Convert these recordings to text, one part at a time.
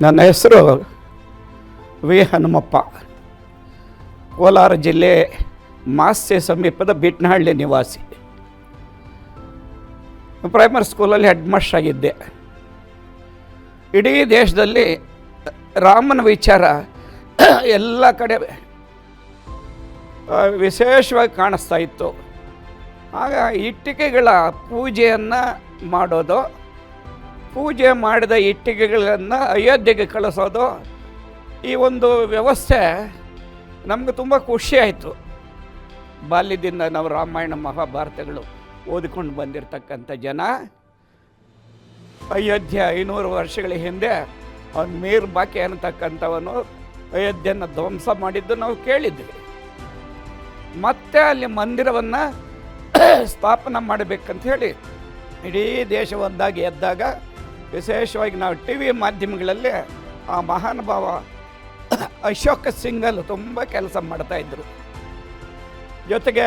ನನ್ನ ಹೆಸರು ವಿ. ಹನುಮಪ್ಪ. ಕೋಲಾರ ಜಿಲ್ಲೆ ಮಾಸ್ಸೆ ಸಮೀಪದ ಬಿಟ್ನಹಳ್ಳಿ ನಿವಾಸಿ. ಪ್ರೈಮರಿ ಸ್ಕೂಲಲ್ಲಿ ಹೆಡ್ ಮಾಸ್ಟರ್ ಆಗಿದ್ದೆ. ಇಡೀ ದೇಶದಲ್ಲಿ ರಾಮನ ವಿಚಾರ ಎಲ್ಲ ಕಡೆ ವಿಶೇಷವಾಗಿ ಕಾಣಿಸ್ತಾ ಇತ್ತು. ಆಗ ಇಟ್ಟಿಗೆಗಳ ಪೂಜೆಯನ್ನು ಮಾಡೋದು ಪೂಜೆ ಮಾಡಿದ ಇಟ್ಟಿಗೆಗಳನ್ನು ಅಯೋಧ್ಯೆಗೆ ಕಳಿಸೋದು. ಈ ಒಂದು ವ್ಯವಸ್ಥೆ ನಮಗೆ ತುಂಬ ಖುಷಿ ಆಯಿತು. ಬಾಲ್ಯದಿಂದ ನಾವು ರಾಮಾಯಣ ಮಹಾಭಾರತಗಳು ಓದಿಕೊಂಡು ಬಂದಿರತಕ್ಕಂಥ ಜನ. ಅಯೋಧ್ಯೆ ಐನೂರು ವರ್ಷಗಳ ಹಿಂದೆ ಅವನು ಮೀರ್ ಬಾಕಿ ಅನ್ನತಕ್ಕಂಥವನು ಅಯೋಧ್ಯೆಯನ್ನು ಧ್ವಂಸ ಮಾಡಿದ್ದು ನಾವು ಕೇಳಿದ್ವಿ. ಮತ್ತೆ ಅಲ್ಲಿ ಮಂದಿರವನ್ನು ಸ್ಥಾಪನೆ ಮಾಡಬೇಕಂತ ಹೇಳಿ ಇಡೀ ದೇಶ ಒಂದಾಗಿ ಎದ್ದಾಗ ವಿಶೇಷವಾಗಿ ನಾವು ಟಿ ವಿ ಮಾಧ್ಯಮಗಳಲ್ಲಿ ಆ ಮಹಾನುಭಾವ ಅಶೋಕ ಸಿಂಗಲ್ ತುಂಬ ಕೆಲಸ ಮಾಡ್ತಾಯಿದ್ರು ಜೊತೆಗೆ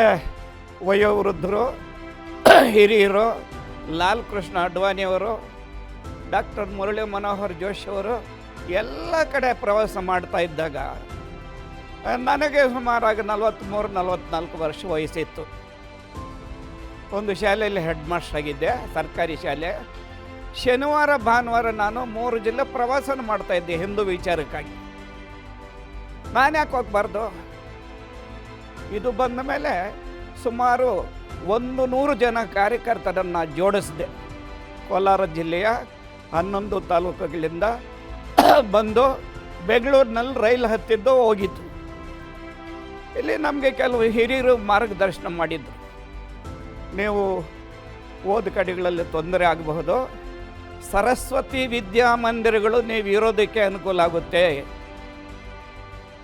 ವಯೋವೃದ್ಧರು, ಹಿರಿಯರು ಲಾಲ್ ಕೃಷ್ಣ ಅಡ್ವಾಣಿಯವರು ಡಾಕ್ಟರ್ ಮುರಳಿ ಮನೋಹರ್ ಜೋಶಿ ಅವರು ಎಲ್ಲ ಕಡೆ ಪ್ರವಾಸ ಮಾಡ್ತಾ ಇದ್ದಾಗ ನನಗೆ ಸುಮಾರಾಗಿ ನಲವತ್ತ್ಮೂರು ನಲವತ್ತ್ನಾಲ್ಕು ವರ್ಷ ವಯಸ್ಸಿತ್ತು. ಒಂದು ಶಾಲೆಯಲ್ಲಿ ಹೆಡ್ ಮಾಸ್ಟರ್ ಆಗಿದ್ದೆ, ಸರ್ಕಾರಿ ಶಾಲೆ. ಶನಿವಾರ, ಭಾನುವಾರ ನಾನು ಮೂರು ಜಿಲ್ಲೆ ಪ್ರವಾಸನ ಮಾಡ್ತಾ ಇದ್ದೆ ಹಿಂದೂ ವಿಚಾರಕ್ಕಾಗಿ. ನಾನು ಯಾಕೆ ಹೋಗ್ಬಾರ್ದು? ಇದು ಬಂದ ಮೇಲೆ ಸುಮಾರು ಒಂದು ನೂರು ಜನ ಕಾರ್ಯಕರ್ತರನ್ನು ಜೋಡಿಸಿದೆ. ಕೋಲಾರ ಜಿಲ್ಲೆಯ ಹನ್ನೊಂದು ತಾಲೂಕುಗಳಿಂದ ಬಂದು ಬೆಂಗಳೂರಿನಲ್ಲಿ ರೈಲು ಹತ್ತಿದ್ದು ಹೋಗಿದ್ದು. ಇಲ್ಲಿ ನಮಗೆ ಕೆಲವು ಹಿರಿಯರು ಮಾರ್ಗದರ್ಶನ ಮಾಡಿದ್ದು ನೀವು ಓದ್ ಕಡೆಗಳಲ್ಲಿ ತೊಂದರೆ ಆಗಬಹುದು. ಸರಸ್ವತಿ ವಿದ್ಯಾಮಂದಿರಗಳು ನೀವು ಇರೋದಕ್ಕೆ ಅನುಕೂಲ ಆಗುತ್ತೆ.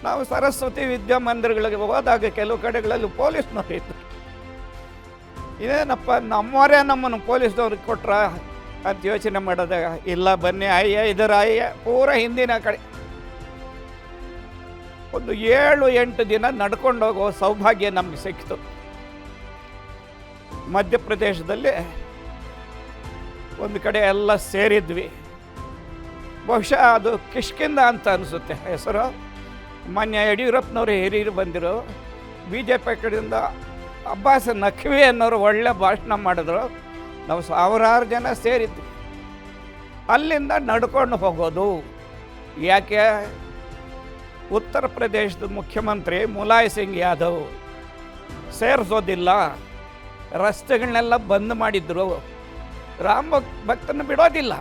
ನಾವು ಸರಸ್ವತಿ ವಿದ್ಯಾಮಂದಿರಗಳಿಗೆ ಹೋದಾಗ ಕೆಲವು ಕಡೆಗಳಲ್ಲಿ ಪೊಲೀಸ್ ನೋಡಿತ್ತು ಇದೇನಪ್ಪ ನಮ್ಮವರೇ ನಮ್ಮನ್ನು ಪೊಲೀಸ್ನವ್ರಿಗೆ ಕೊಟ್ರ ಅಂತ ಯೋಚನೆ ಮಾಡಿದಾಗ ಇಲ್ಲ, ಬನ್ನಿ ಅಯ್ಯ, ಇದರ ಅಯ್ಯ, ಪೂರ ಹಿಂದಿನ ಕಡೆ. ಒಂದು ಏಳು, ಎಂಟು ದಿನ ನಡ್ಕೊಂಡು ಹೋಗೋ ಸೌಭಾಗ್ಯ ನಮಗೆ ಸಿಕ್ತು ಮಧ್ಯಪ್ರದೇಶದಲ್ಲಿ ಒಂದು ಕಡೆ ಎಲ್ಲ ಸೇರಿದ್ವಿ. ಬಹುಶಃ ಅದು ಕಿಷ್ಕಿಂದ ಅಂತ ಅನಿಸುತ್ತೆ. ಹೆಸರು ಮಾನ್ಯ ಯಡಿಯೂರಪ್ಪನವರು ಹಿರಿಯರು ಬಂದಿರು. ಬಿ ಜೆ ಪಿ ಕಡೆಯಿಂದ ಅಬ್ಬಾಸ್ ನಖ್ವಿ ಅನ್ನೋರು ಒಳ್ಳೆ ಭಾಷಣ ಮಾಡಿದ್ರು. ನಾವು ಸಾವಿರಾರು ಜನ ಸೇರಿದ್ವಿ. ಅಲ್ಲಿಂದ ನಡ್ಕೊಂಡು ಹೋಗೋದು. ಯಾಕೆ? ಉತ್ತರ ಪ್ರದೇಶದ ಮುಖ್ಯಮಂತ್ರಿ ಮುಲಾಯ್ ಸಿಂಗ್ ಯಾದವ್ ಸೇರಿಸೋದಿಲ್ಲ. ರಸ್ತೆಗಳನ್ನೆಲ್ಲ ಬಂದ್ ಮಾಡಿದ್ರು. ರಾಮ ಭಕ್ ಭಕ್ತನ ಬಿಡೋದಿಲ್ಲ.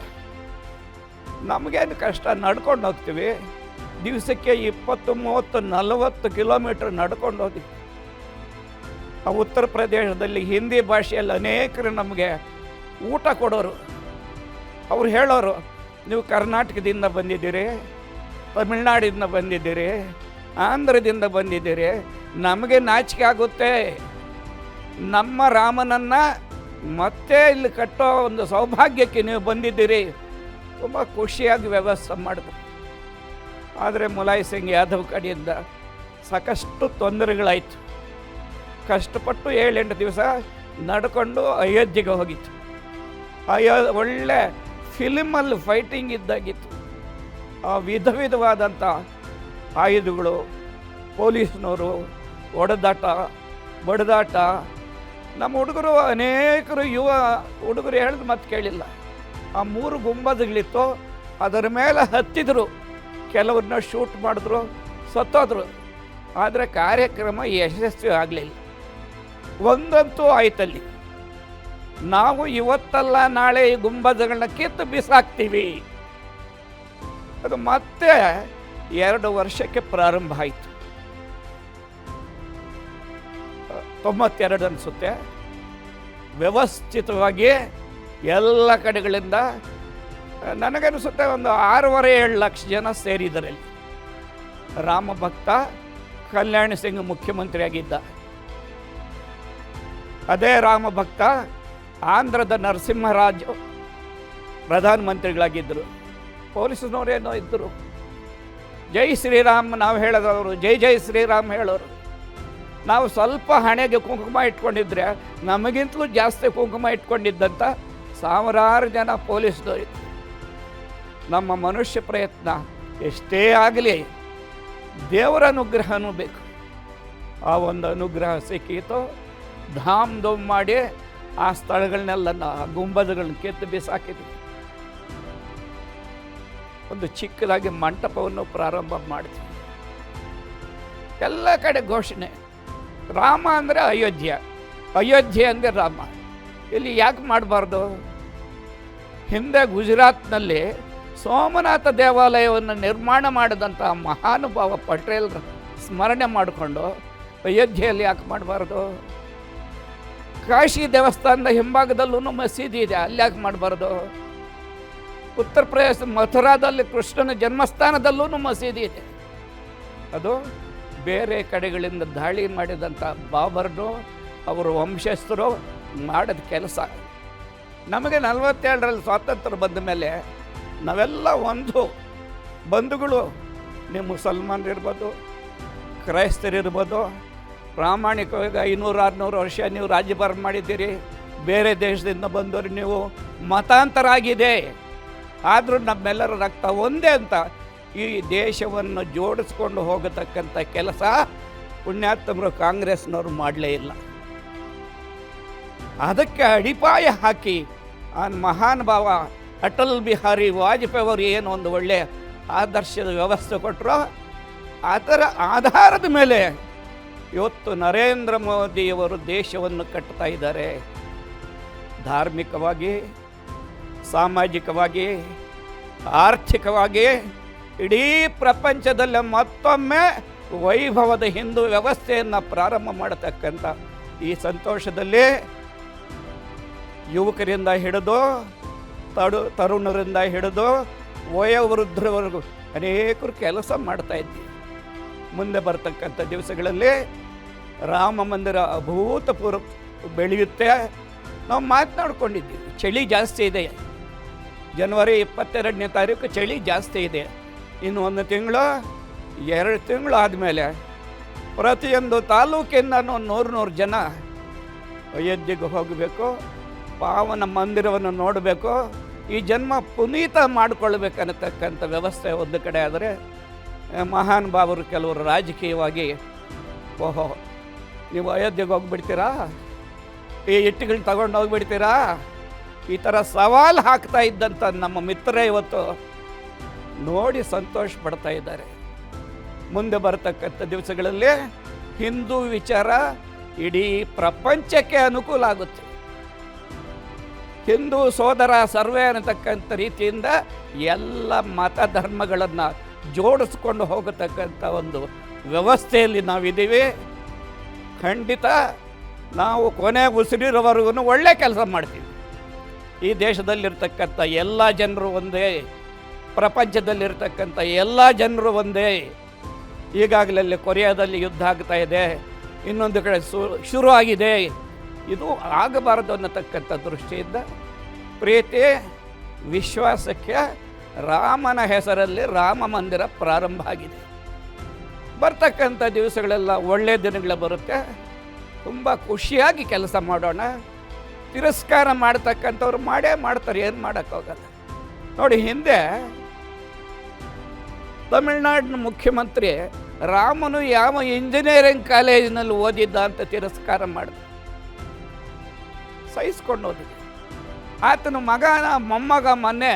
ನಮಗೇನು ಕಷ್ಟ? ನಡ್ಕೊಂಡು ಹೋಗ್ತೀವಿ. ದಿವಸಕ್ಕೆ ಇಪ್ಪತ್ತು, ಮೂವತ್ತು, ನಲವತ್ತು ಕಿಲೋಮೀಟ್ರ್ ನಡ್ಕೊಂಡು ಹೋಗಿ ಆ ಉತ್ತರ ಪ್ರದೇಶದಲ್ಲಿ ಹಿಂದಿ ಭಾಷೆಯಲ್ಲಿ ಅನೇಕರು ನಮಗೆ ಊಟ ಕೊಡೋರು. ಅವ್ರು ಹೇಳೋರು, ನೀವು ಕರ್ನಾಟಕದಿಂದ ಬಂದಿದ್ದೀರಿ, ತಮಿಳ್ನಾಡಿಂದ ಬಂದಿದ್ದೀರಿ, ಆಂಧ್ರದಿಂದ ಬಂದಿದ್ದೀರಿ, ನಮಗೆ ನಾಚಿಕೆ ಆಗುತ್ತೆ. ನಮ್ಮ ರಾಮನನ್ನು ಮತ್ತೆ ಇಲ್ಲಿ ಕಟ್ಟೋ ಒಂದು ಸೌಭಾಗ್ಯಕ್ಕೆ ನೀವು ಬಂದಿದ್ದೀರಿ. ತುಂಬ ಖುಷಿಯಾಗಿ ವ್ಯವಸ್ಥೆ ಮಾಡಿದ್ರು. ಆದರೆ ಮುಲಾಯ್ ಸಿಂಗ್ ಯಾದವ್ ಕಡೆಯಿಂದ ಸಾಕಷ್ಟು ತೊಂದರೆಗಳಾಯಿತು. ಕಷ್ಟಪಟ್ಟು ಏಳೆಂಟು ದಿವಸ ನಡ್ಕೊಂಡು ಅಯೋಧ್ಯೆಗೆ ಹೋಗಿತ್ತು. ಅಯೋ, ಒಳ್ಳೆ ಫಿಲಿಮಲ್ಲಿ ಫೈಟಿಂಗ್ ಇದ್ದಾಗಿತ್ತು. ಆ ವಿಧ ವಿಧವಾದಂಥ ಆಯುಧಗಳು ಪೊಲೀಸ್ನವರು ಒಡೆದಾಟ, ಬಡಿದಾಟ ನಮ್ಮ ಹುಡುಗರು ಅನೇಕರು ಯುವ ಹುಡುಗರು ಹೇಳಿದ್ರು ಮತ್ತೆ ಕೇಳಿಲ್ಲ. ಆ ಮೂರು ಗುಂಬದಗಳಿತ್ತು. ಅದರ ಮೇಲೆ ಹತ್ತಿದ್ರು. ಕೆಲವ್ರನ್ನ ಶೂಟ್ ಮಾಡಿದ್ರು, ಸತ್ತೋದ್ರು. ಆದರೆ ಕಾರ್ಯಕ್ರಮ ಯಶಸ್ವಿ ಆಗಲಿಲ್ಲ. ಒಂದಂತೂ ಆಯ್ತಲ್ಲಿ ನಾವು ಇವತ್ತಲ್ಲ ನಾಳೆ ಈ ಗುಂಬದಗಳನ್ನ ಕಿತ್ತು ಬಿಸಾಕ್ತೀವಿ. ಅದು ಮತ್ತೆ ಎರಡು ವರ್ಷಕ್ಕೆ ಪ್ರಾರಂಭ ಆಯಿತು. ತೊಂಬತ್ತೆರಡು ಅನಿಸುತ್ತೆ. ವ್ಯವಸ್ಥಿತವಾಗಿ ಎಲ್ಲ ಕಡೆಗಳಿಂದ ನನಗನಿಸುತ್ತೆ ಒಂದು ಆರೂವರೆ ಏಳು ಲಕ್ಷ ಜನ ಸೇರಿದ್ದಾರೆ ರಾಮ ಭಕ್ತ, ಕಲ್ಯಾಣ ಸಿಂಗ್ ಮುಖ್ಯಮಂತ್ರಿಯಾಗಿದ್ದ. ಅದೇ ರಾಮ ಭಕ್ತ, ಆಂಧ್ರದ ನರಸಿಂಹರಾಜು ಪ್ರಧಾನಮಂತ್ರಿಗಳಾಗಿದ್ದರು ಪೊಲೀಸ್ನವರೇನೋ ಇದ್ದರು. ಜೈ ಶ್ರೀರಾಮ್, ನಾವು ಹೇಳೋದವರು ಜೈ ಜೈ ಶ್ರೀರಾಮ್ ಹೇಳೋರು. ನಾವು ಸ್ವಲ್ಪ ಹಣೆಗೆ ಕುಂಕುಮ ಇಟ್ಕೊಂಡಿದ್ರೆ ನಮಗಿಂತಲೂ ಜಾಸ್ತಿ ಕುಂಕುಮ ಇಟ್ಕೊಂಡಿದ್ದಂಥ ಸಾವಿರಾರು ಜನ ಪೊಲೀಸ್ ದೊರೆಯಿತು ನಮ್ಮ ಮನುಷ್ಯ ಪ್ರಯತ್ನ ಎಷ್ಟೇ ಆಗಲಿ, ದೇವರ ಅನುಗ್ರಹನೂ ಬೇಕು. ಆ ಒಂದು ಅನುಗ್ರಹ ಸಿಕ್ಕಿತು ಧಾಮ್ ಧೂಮ್ ಮಾಡಿ ಆ ಸ್ಥಳಗಳನ್ನೆಲ್ಲ ಗುಂಬದಗಳನ್ನ ಕೆತ್ತು ಬಿಸಾಕಿದ್ವಿ. ಒಂದು ಚಿಕ್ಕದಾಗಿ ಮಂಟಪವನ್ನು ಪ್ರಾರಂಭ ಮಾಡಿದ್ವಿ. ಎಲ್ಲ ಕಡೆ ಘೋಷಣೆ. ರಾಮ ಅಂದರೆ ಅಯೋಧ್ಯೆ. ಅಯೋಧ್ಯೆ ಅಂದರೆ ರಾಮ. ಇಲ್ಲಿ ಯಾಕೆ ಮಾಡಬಾರ್ದು? ಹಿಂದೆ ಗುಜರಾತ್ನಲ್ಲಿ ಸೋಮನಾಥ ದೇವಾಲಯವನ್ನು ನಿರ್ಮಾಣ ಮಾಡಿದಂಥ ಮಹಾನುಭಾವ ಪಟೇಲ್ ಸ್ಮರಣೆ ಮಾಡಿಕೊಂಡು ಅಯೋಧ್ಯೆಯಲ್ಲಿ ಯಾಕೆ ಮಾಡಬಾರ್ದು? ಕಾಶಿ ದೇವಸ್ಥಾನದ ಹಿಂಭಾಗದಲ್ಲೂ ಮಸೀದಿ ಇದೆ, ಅಲ್ಲಿ ಯಾಕೆ ಮಾಡಬಾರ್ದು? ಉತ್ತರ ಪ್ರದೇಶ ಮಥುರಾದಲ್ಲಿ ಕೃಷ್ಣನ ಜನ್ಮಸ್ಥಾನದಲ್ಲೂ ಮಸೀದಿ ಇದೆ. ಅದು ಬೇರೆ ಕಡೆಗಳಿಂದ ದಾಳಿ ಮಾಡಿದಂಥ ಬಾಬರ್ನು, ಅವರು ವಂಶಸ್ಥರು ಮಾಡಿದ ಕೆಲಸ. ನಮಗೆ ನಲವತ್ತೇಳರಲ್ಲಿ ಸ್ವಾತಂತ್ರ್ಯ ಬಂದ ಮೇಲೆ ನಾವೆಲ್ಲ ಒಂದು ಬಂಧುಗಳು. ನೀವು ಮುಸಲ್ಮಾನರಿರ್ಬೋದು ಕ್ರೈಸ್ತರಿರ್ಬೋದು ಪ್ರಾಮಾಣಿಕವಾಗಿ ಐನೂರು, ಆರುನೂರು ವರ್ಷ ನೀವು ರಾಜ್ಯಭಾರ ಮಾಡಿದ್ದೀರಿ, ಬೇರೆ ದೇಶದಿಂದ ಬಂದವರು ನೀವು ಮತಾಂತರ ಆಗಿದೆ ಆದರೂ ನಮ್ಮೆಲ್ಲರ ರಕ್ತ ಒಂದೇ ಅಂತ ಈ ದೇಶವನ್ನು ಜೋಡಿಸ್ಕೊಂಡು ಹೋಗತಕ್ಕಂಥ ಕೆಲಸ ಪುಣ್ಯಾತ್ಮರು ಕಾಂಗ್ರೆಸ್ನವರು ಮಾಡಲೇ ಇಲ್ಲ. ಅದಕ್ಕೆ ಅಡಿಪಾಯ ಹಾಕಿ ಆ ಮಹಾನ್ ಭಾವ, ಅಟಲ್ ಬಿಹಾರಿ ವಾಜಪೇಯಿ ಅವರು ಏನು ಒಂದು ಒಳ್ಳೆಯ ಆದರ್ಶದ ವ್ಯವಸ್ಥೆ ಕೊಟ್ಟರು ಅದರ ಆಧಾರದ ಮೇಲೆ ಇವತ್ತು ನರೇಂದ್ರ ಮೋದಿಯವರು ದೇಶವನ್ನು ಕಟ್ತಾ ಇದ್ದಾರೆ. ಧಾರ್ಮಿಕವಾಗಿ, ಸಾಮಾಜಿಕವಾಗಿ, ಆರ್ಥಿಕವಾಗಿ ಇಡೀ ಪ್ರಪಂಚದಲ್ಲಿ ಮತ್ತೊಮ್ಮೆ ವೈಭವದ ಹಿಂದೂ ವ್ಯವಸ್ಥೆಯನ್ನು ಪ್ರಾರಂಭ ಮಾಡತಕ್ಕಂಥ ಈ ಸಂತೋಷದಲ್ಲಿ ಯುವಕರಿಂದ ಹಿಡಿದು ತಡು ತರುಣರಿಂದ ಹಿಡಿದು ವಯೋವೃದ್ಧರವರೆಗೂ ಅನೇಕರು ಕೆಲಸ ಮಾಡ್ತಾ ಇದ್ವಿ ಮುಂದೆ ಬರ್ತಕ್ಕಂಥ ದಿವಸಗಳಲ್ಲಿ ರಾಮ ಮಂದಿರ ಅಭೂತಪೂರ್ವ ಬೆಳೆಯುತ್ತೆ. ನಾವು ಮಾತನಾಡ್ಕೊಂಡಿದ್ದೀವಿ, ಚಳಿ ಜಾಸ್ತಿ ಇದೆ. ಜನವರಿ ಇಪ್ಪತ್ತೆರಡನೇ ತಾರೀಕು ಚಳಿ ಜಾಸ್ತಿ ಇದೆ. ಇನ್ನು ಒಂದು ತಿಂಗಳು, ಎರಡು ತಿಂಗಳು ಆದಮೇಲೆ ಪ್ರತಿಯೊಂದು ತಾಲೂಕಿಂದನೂ ನೂರು ನೂರು ಜನ ಅಯೋಧ್ಯೆಗೆ ಹೋಗಬೇಕು, ಪಾವನ ಮಂದಿರವನ್ನು ನೋಡಬೇಕು, ಈ ಜನ್ಮ ಪುನೀತ ಮಾಡಿಕೊಳ್ಬೇಕನ್ನತಕ್ಕಂಥ ವ್ಯವಸ್ಥೆ ಒಂದು ಕಡೆ ಆದರೆ ಮಹಾನ್ ಬಾಬರು ಕೆಲವರು ರಾಜಕೀಯವಾಗಿ, ಓಹೋ, ನೀವು ಅಯೋಧ್ಯೆಗೆ ಹೋಗ್ಬಿಡ್ತೀರಾ? ಈ ಇಟ್ಟಿಗಳನ್ನ ತಗೊಂಡು ಹೋಗ್ಬಿಡ್ತೀರಾ ಈ ಥರ ಸವಾಲು ಹಾಕ್ತಾ ಇದ್ದಂಥ ನಮ್ಮ ಮಿತ್ರ ಇವತ್ತು ನೋಡಿ ಸಂತೋಷ ಪಡ್ತಾ ಇದ್ದಾರೆ. ಮುಂದೆ ಬರತಕ್ಕಂಥ ದಿವಸಗಳಲ್ಲಿ ಹಿಂದೂ ವಿಚಾರ ಇಡೀ ಪ್ರಪಂಚಕ್ಕೆ ಅನುಕೂಲ ಆಗುತ್ತೆ. ಹಿಂದೂ ಸೋದರ ಸರ್ವೇ ಅನ್ನತಕ್ಕಂಥ ರೀತಿಯಿಂದ ಎಲ್ಲ ಮತ ಧರ್ಮಗಳನ್ನು ಜೋಡಿಸ್ಕೊಂಡು ಹೋಗತಕ್ಕಂಥ ಒಂದು ವ್ಯವಸ್ಥೆಯಲ್ಲಿ ನಾವಿದ್ದೀವಿ. ಖಂಡಿತ ನಾವು ಕೊನೆ ಉಸಿರಿರೋವರೆಗೂ ಒಳ್ಳೆ ಕೆಲಸ ಮಾಡ್ತೀವಿ. ಈ ದೇಶದಲ್ಲಿರ್ತಕ್ಕಂಥ ಎಲ್ಲ ಜನರು ಒಂದೇ ಪ್ರಪಂಚದಲ್ಲಿರ್ತಕ್ಕಂಥ ಎಲ್ಲ ಜನರು ಒಂದೇ. ಈಗಾಗಲೇ ಕೊರಿಯಾದಲ್ಲಿ ಯುದ್ಧ ಆಗ್ತಾ ಇದೆ. ಇನ್ನೊಂದು ಕಡೆ ಸು, ಶುರು ಆಗಿದೆ. ಇದು ಆಗಬಾರದು ಅನ್ನತಕ್ಕಂಥ ದೃಷ್ಟಿಯಿಂದ ಪ್ರೀತಿ, ವಿಶ್ವಾಸಕ್ಕೆ ರಾಮನ ಹೆಸರಲ್ಲಿ ರಾಮ ಮಂದಿರ ಪ್ರಾರಂಭ ಆಗಿದೆ. ಬರ್ತಕ್ಕಂಥ ದಿವಸಗಳೆಲ್ಲ ಒಳ್ಳೆಯ ದಿನಗಳು ಬರುತ್ತೆ. ತುಂಬ ಖುಷಿಯಾಗಿ ಕೆಲಸ ಮಾಡೋಣ. ತಿರಸ್ಕಾರ ಮಾಡ್ತಕ್ಕಂಥವ್ರು ಮಾಡೇ ಮಾಡ್ತಾರೆ, ಏನು ಮಾಡೋಕ್ಕಾಗಲ್ಲ. ನೋಡಿ, ಹಿಂದೆ ತಮಿಳ್ನಾಡಿನ ಮುಖ್ಯಮಂತ್ರಿ ರಾಮನು ಯಾವ ಇಂಜಿನಿಯರಿಂಗ್ ಕಾಲೇಜಿನಲ್ಲಿ ಓದಿದ್ದ ಅಂತ ತಿರಸ್ಕಾರ ಮಾಡಿದ ಸಹಿಸ್ಕೊಂಡು ಹೋದ ಆತನ ಮಗನ ಮೊಮ್ಮಗ ಮೊನ್ನೆ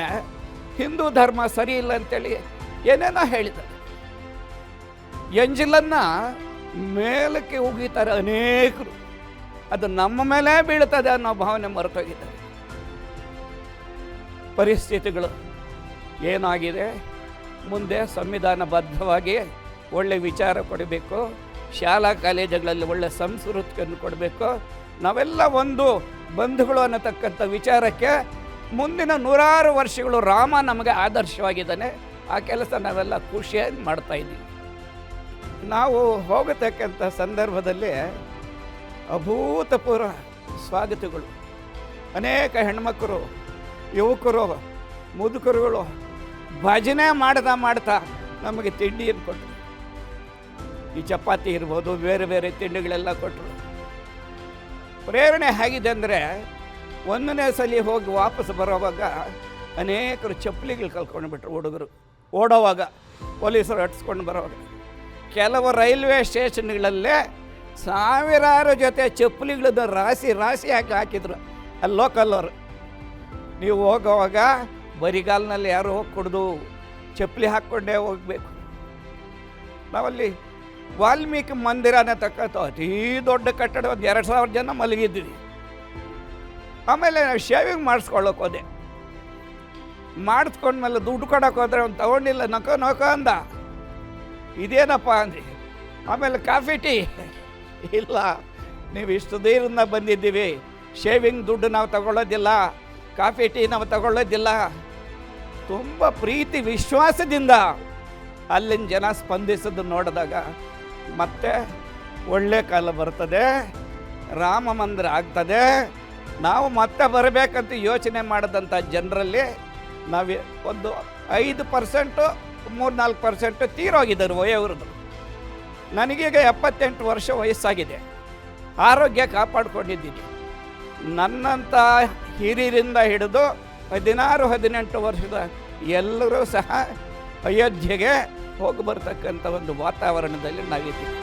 ಹಿಂದೂ ಧರ್ಮ ಸರಿ ಇಲ್ಲ ಅಂತೇಳಿ ಏನೇನೋ ಹೇಳಿದ ಎಂಜಿಲನ್ನ ಮೇಲಕ್ಕೆ ಉಗಿತಾರೆ ಅನೇಕರು. ಅದು ನಮ್ಮ ಮೇಲೆ ಬೀಳ್ತದೆ ಅನ್ನೋ ಭಾವನೆ ಮರೆತೋಗಿದ್ದಾರೆ. ಪರಿಸ್ಥಿತಿಗಳು ಏನಾಗಿದೆ? ಮುಂದೆ ಸಂವಿಧಾನಬದ್ಧವಾಗಿ ಒಳ್ಳೆ ವಿಚಾರ ಕೊಡಬೇಕು, ಶಾಲಾ ಕಾಲೇಜುಗಳಲ್ಲಿ ಒಳ್ಳೆ ಸಂಸ್ಕೃತಿಯನ್ನು ಕೊಡಬೇಕು. ನಾವೆಲ್ಲ ಒಂದು ಬಂಧುಗಳು ಅನ್ನತಕ್ಕಂಥ ವಿಚಾರಕ್ಕೆ ಮುಂದಿನ ನೂರಾರು ವರ್ಷಗಳು ರಾಮ ನಮಗೆ ಆದರ್ಶವಾಗಿದ್ದಾನೆ. ಆ ಕೆಲಸ ನಾವೆಲ್ಲ ಖುಷಿಯಾಗಿ ಮಾಡ್ತಾ ಇದ್ದೀವಿ. ನಾವು ಹೋಗತಕ್ಕಂಥ ಸಂದರ್ಭದಲ್ಲಿ ಅಭೂತಪೂರ್ವ ಸ್ವಾಗತಗಳು. ಅನೇಕ ಹೆಣ್ಮಕ್ಕಳು ಯುವಕರು, ಮುದುಕರುಗಳು ಭಜನೆ ಮಾಡ್ತಾ ಮಾಡ್ತಾ ನಮಗೆ ತಿಂಡಿಯನ್ನು ಕೊಟ್ಟರು ಈ ಚಪಾತಿ ಇರ್ಬೋದು, ಬೇರೆ ಬೇರೆ ತಿಂಡಿಗಳೆಲ್ಲ ಕೊಟ್ಟರು ಪ್ರೇರಣೆ ಹೇಗಿದೆ ಅಂದರೆ ಒಂದನೇ ಸಲ ಹೋಗಿ ವಾಪಸ್ ಬರೋವಾಗ ಅನೇಕರು ಚಪ್ಪಲಿಗಳು ಕಲ್ಕೊಂಡು ಬಿಟ್ರು ಹುಡುಗರು. ಓಡೋವಾಗ ಪೊಲೀಸರು ಅಟ್ಸ್ಕೊಂಡು ಬರೋವಾಗ. ಕೆಲವು ರೈಲ್ವೆ ಸ್ಟೇಷನ್ಗಳಲ್ಲೇ ಸಾವಿರಾರು ಜೊತೆ ಚಪ್ಪಲಿಗಳನ್ನ ರಾಶಿ ರಾಶಿ ಹಾಕಿ ಹಾಕಿದ್ರು. ಅಲ್ಲಿ ಲೋಕಲ್ಲವರು ನೀವು ಹೋಗೋವಾಗ ಬರಿಗಾಲಿನಲ್ಲಿ ಯಾರು ಹೋಗಿ ಕುಡ್ದು ಚಪ್ಪಲಿ ಹಾಕ್ಕೊಂಡೇ ಹೋಗಬೇಕು? ನಾವಲ್ಲಿ ವಾಲ್ಮೀಕಿ ಮಂದಿರನ ತಕ್ಕಂಥ ಅತೀ ದೊಡ್ಡ ಕಟ್ಟಡ ಒಂದು ಎರಡು ಸಾವಿರ ಜನ ಮಲಗಿದ್ವಿ ಆಮೇಲೆ ನಾವು ಶೇವಿಂಗ್ ಮಾಡಿಸ್ಕೊಳ್ಳೋಕೆ ಹೋದೆ. ಮಾಡಿಸ್ಕೊಂಡ್ಮೇಲೆ ದುಡ್ಡು ಕೊಡೋಕೆ ಹೋದ್ರೆ ಅವ್ನು ತಗೊಂಡಿಲ್ಲ, ನಕ ನಕ ಅಂದ. ಇದೇನಪ್ಪ ಅಂದ್ರಿ? ಆಮೇಲೆ ಕಾಫಿ ಟೀ. ಇಲ್ಲ, ನೀವು ಇಷ್ಟು ದೂರದಿಂದ ಬಂದಿದ್ದೀವಿ. ಶೇವಿಂಗ್ ದುಡ್ಡು ನಾವು ತಗೊಳ್ಳೋದಿಲ್ಲ. ಕಾಫಿ ಟೀ ನಾವು ತಗೊಳ್ಳೋದಿಲ್ಲ. ತುಂಬ ಪ್ರೀತಿ, ವಿಶ್ವಾಸದಿಂದ ಅಲ್ಲಿನ ಜನ ಸ್ಪಂದಿಸೋದು ನೋಡಿದಾಗ ಮತ್ತೆ ಒಳ್ಳೆ ಕಾಲ ಬರ್ತದೆ, ರಾಮ ಮಂದಿರ ಆಗ್ತದೆ. ನಾವು ಮತ್ತೆ ಬರಬೇಕಂತ ಯೋಚನೆ ಮಾಡಿದಂಥ ಜನರಲ್ಲಿ ನಾವು ಒಂದು ಐದು ಪರ್ಸೆಂಟು ಮೂರು ನಾಲ್ಕು ಪರ್ಸೆಂಟು ತೀರೋಗಿದ್ದರು ವಯೋವೃದ್ಧರು. ನನಗೀಗ ಎಪ್ಪತ್ತೆಂಟು ವರ್ಷ ವಯಸ್ಸಾಗಿದೆ. ಆರೋಗ್ಯ ಕಾಪಾಡ್ಕೊಂಡಿದ್ದೀನಿ. ನನ್ನಂಥ ಹಿರಿಯರಿಂದ ಹಿಡಿದು ಹದಿನಾರು ಹದಿನೆಂಟು ವರ್ಷದ ಎಲ್ಲರೂ ಸಹ ಅಯೋಧ್ಯೆಗೆ ಹೋಗಿ ಬರ್ತಕ್ಕಂಥ ಒಂದು ವಾತಾವರಣದಲ್ಲಿ ನಾವಿದ್ದೀವಿ.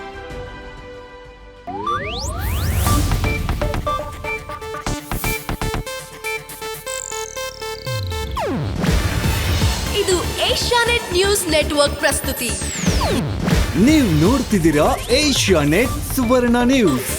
ಇದು ಏಷ್ಯಾನೆಟ್ ನ್ಯೂಸ್ ನೆಟ್ವರ್ಕ್ ಪ್ರಸ್ತುತಿ. ನೀವು ನೋಡ್ತಿದ್ದೀರಾ ಏಷ್ಯಾನೆಟ್ ಸುವರ್ಣ ನ್ಯೂಸ್.